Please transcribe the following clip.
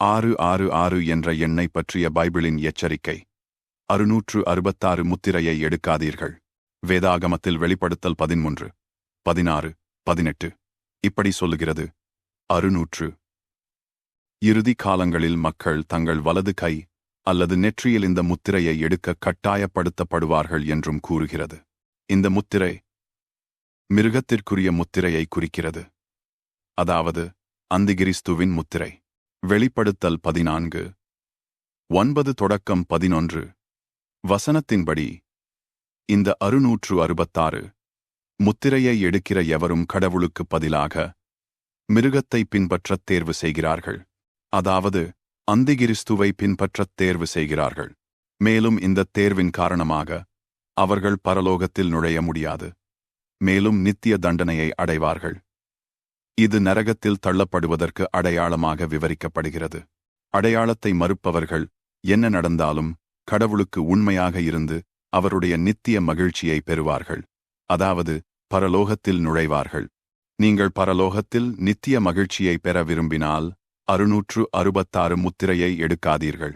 ஆறு ஆறு ஆறு என்ற எண்ணை பற்றிய பைபிளின் எச்சரிக்கை. அறுநூற்று அறுபத்தாறு முத்திரையை எடுக்காதீர்கள். வேதாகமத்தில் வெளிப்படுத்தல் பதிமூன்று பதினாறு பதினெட்டு. இப்படி சொல்லுகிறது. அறுநூற்று. இறுதி காலங்களில் மக்கள் தங்கள் வலது கை அல்லது நெற்றியில் இந்த முத்திரையை எடுக்க கட்டாயப்படுத்தப்படுவார்கள் என்றும் கூறுகிறது. இந்த முத்திரை மிருகத்திற்குரிய முத்திரையை குறிக்கிறது. அதாவது அந்திகிரிஸ்துவின் முத்திரை. வெளிப்படுத்தல் பதினான்கு. ஒன்பது தொடக்கம் பதினொன்று. வசனத்தின்படி இந்த அறுநூற்று அறுபத்தாறு முத்திரையை எடுக்கிற எவரும் கடவுளுக்கு பதிலாக மிருகத்தை பின்பற்றத் தேர்வு செய்கிறார்கள். அதாவது அந்திகிறிஸ்துவை பின்பற்றத் தேர்வு செய்கிறார்கள். மேலும் இந்த தேர்வின் காரணமாக அவர்கள் பரலோகத்தில் நுழைய முடியாது. மேலும் நித்திய தண்டனையை அடைவார்கள். இது நரகத்தில் தள்ளப்படுவதற்கு அடையாளமாக விவரிக்கப்படுகிறது. அடையாளத்தை மறுப்பவர்கள் என்ன நடந்தாலும் கடவுளுக்கு உண்மையாக இருந்து அவருடைய நித்திய மகிழ்ச்சியை பெறுவார்கள். அதாவது பரலோகத்தில் நுழைவார்கள். நீங்கள் பரலோகத்தில் நித்திய மகிழ்ச்சியை பெற விரும்பினால் அறுநூற்று அறுபத்தாறு முத்திரையை எடுக்காதீர்கள்.